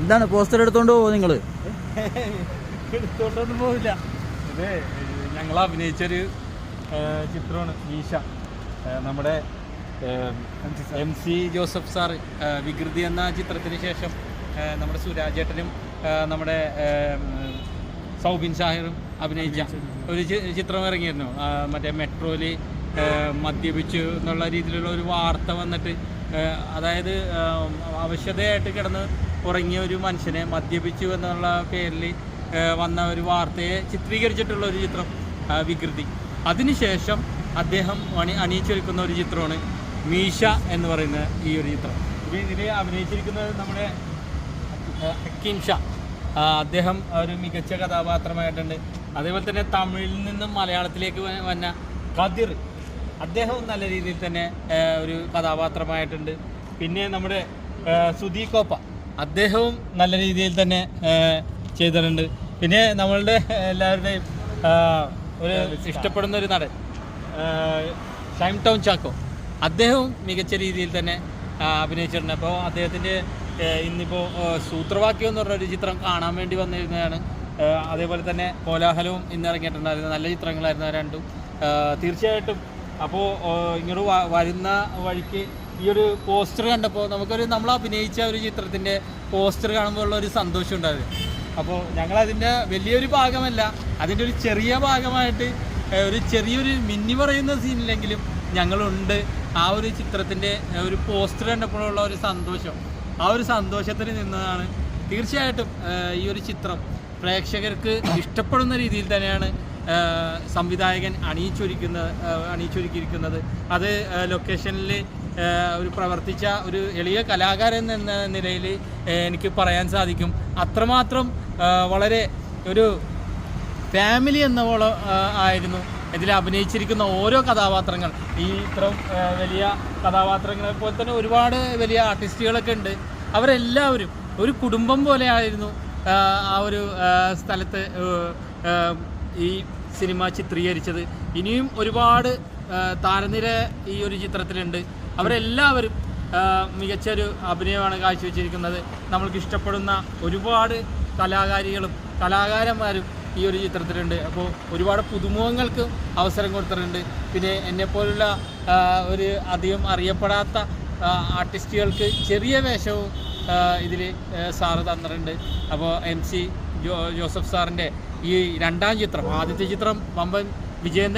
എന്താണ് പോസ്റ്റർ എടുത്തോണ്ട് പോവോ നിങ്ങൾ? എടുത്തോണ്ടൊന്നും പോവില്ല. ഇത് ഞങ്ങൾ അഭിനയിച്ചൊരു ചിത്രമാണ് ഈശ നമ്മുടെ എം സി ജോസഫ് സാർ വികൃതി എന്ന ചിത്രത്തിന് ശേഷം നമ്മുടെ സുരാജേട്ടനും നമ്മുടെ സൗബിൻ ഷാഹിറും അഭിനയിച്ച ഒരു ചിത്രം ഇറങ്ങിയിരുന്നു. മറ്റേ മെട്രോയിൽ മദ്യപിച്ചു എന്നുള്ള രീതിയിലുള്ള ഒരു വാർത്ത വന്നിട്ട് അതായത് അവശ്യതയായിട്ട് കിടന്ന് ഉറങ്ങിയ ഒരു മനുഷ്യനെ മദ്യപിച്ചു എന്നുള്ള പേരിൽ വന്ന ഒരു വാർത്തയെ ചിത്രീകരിച്ചിട്ടുള്ള ഒരു ചിത്രം വികൃതി. അതിനുശേഷം അദ്ദേഹം അണി അണിയിച്ചൊരുക്കുന്ന ഒരു ചിത്രമാണ് മീശ എന്ന് പറയുന്ന ഈ ഒരു ചിത്രം. ഇപ്പം ഇതിൽ അഭിനയിച്ചിരിക്കുന്നത് നമ്മുടെ ഹക്കീം ഷാ. അദ്ദേഹം ഒരു മികച്ച കഥാപാത്രമായിട്ടുണ്ട്. അതേപോലെ തന്നെ തമിഴിൽ നിന്നും മലയാളത്തിലേക്ക് വന്ന കതിർ അദ്ദേഹവും നല്ല രീതിയിൽ തന്നെ ഒരു കഥാപാത്രമായിട്ടുണ്ട്. പിന്നെ നമ്മുടെ സുധീ കോപ്പ. അദ്ദേഹവും നല്ല രീതിയിൽ തന്നെ ചെയ്തിട്ടുണ്ട്. പിന്നെ നമ്മളുടെ എല്ലാവരുടെയും ഒരു ഇഷ്ടപ്പെടുന്ന ഒരു നടൻ ഷൈം ടൗൺ ചാക്കോ. അദ്ദേഹവും മികച്ച രീതിയിൽ തന്നെ അഭിനയിച്ചിട്ടുണ്ട്. അപ്പോൾ അദ്ദേഹത്തിന്റെ ഇന്നിപ്പോൾ സൂത്രവാക്യം എന്ന് പറഞ്ഞ ഒരു ചിത്രം കാണാൻ വേണ്ടി വന്നിരുന്നതാണ്. അതേപോലെ തന്നെ കോലാഹലവും ഇന്ന് ഇറങ്ങിയിട്ടുണ്ടായിരുന്നു. നല്ല ചിത്രങ്ങളായിരുന്നു രണ്ടും. തീർച്ചയായിട്ടും. അപ്പോൾ ഇങ്ങോട്ട് വരുന്ന വഴിക്ക് ഈ ഒരു പോസ്റ്റർ കണ്ടപ്പോൾ നമുക്കൊരു നമ്മൾ അഭിനയിച്ച ഒരു ചിത്രത്തിന്റെ പോസ്റ്റർ കാണുമ്പോൾ ഉള്ള ഒരു സന്തോഷം ഉണ്ടായത്. അപ്പോൾ ഞങ്ങളതിന്റെ വലിയൊരു ഭാഗമല്ല അതിന്റെ ഒരു ചെറിയ ഭാഗമായിട്ട് ഒരു ചെറിയൊരു മിന്നി പറയുന്ന സീനില്ലെങ്കിലും ഞങ്ങളുണ്ട്. ആ ഒരു ചിത്രത്തിന്റെ ഒരു പോസ്റ്റർ കണ്ടപ്പോഴുള്ള ഒരു സന്തോഷം. ആ ഒരു സന്തോഷത്തിൽ നിന്നതാണ് തീർച്ചയായിട്ടും ഈ ഒരു ചിത്രം പ്രേക്ഷകർക്ക് ഇഷ്ടപ്പെടുന്ന രീതിയിൽ തന്നെയാണ് സംവിധായകൻ അണിയിച്ചൊരുക്കുന്ന അണിയിച്ചൊരുക്കിയിരിക്കുന്നത്. അത് ലൊക്കേഷനിൽ ഒരു പ്രവർത്തിച്ച ഒരു എളിയ കലാകാരൻ എന്ന നിലയിൽ എനിക്ക് പറയാൻ സാധിക്കും. അത്രമാത്രം വളരെ ഒരു ഫാമിലി എന്ന പോലെ ആയിരുന്നു. ഇതിൽ അഭിനയിച്ചിരിക്കുന്ന ഓരോ കഥാപാത്രങ്ങൾ ഈ ഇത്രയും വലിയ കഥാപാത്രങ്ങളെ പോലെ തന്നെ ഒരുപാട് വലിയ ആർട്ടിസ്റ്റുകളൊക്കെ ഉണ്ട്. അവരെല്ലാവരും ഒരു കുടുംബം പോലെ ആയിരുന്നു ആ, ഒരു സ്ഥലത്ത് ഈ സിനിമ ചിത്രീകരിച്ചത്. ഇനിയും ഒരുപാട് താരനിര ഈ ഒരു ചിത്രത്തിലുണ്ട്. അവരെല്ലാവരും മികച്ചൊരു അഭിനയമാണ് കാഴ്ചവെച്ചിരിക്കുന്നത്. നമ്മൾക്ക് ഇഷ്ടപ്പെടുന്ന ഒരുപാട് കലാകാരികളും കലാകാരന്മാരും ഈ ഒരു ചിത്രത്തിലുണ്ട്. അപ്പോൾ ഒരുപാട് പുതുമുഖങ്ങൾക്ക് അവസരം കൊടുത്തിട്ടുണ്ട്. പിന്നെ എന്നെപ്പോലുള്ള ഒരു അധികം അറിയപ്പെടാത്ത ആർട്ടിസ്റ്റുകൾക്ക് ചെറിയ വേഷവും ഇതിൽ സാറ് തന്നിട്ടുണ്ട്. അപ്പോൾ എം സി ജോസഫ് സാറിന്റെ ഈ രണ്ടാം ചിത്രം ആദ്യത്തെ ചിത്രം പമ്പൻ വിജയം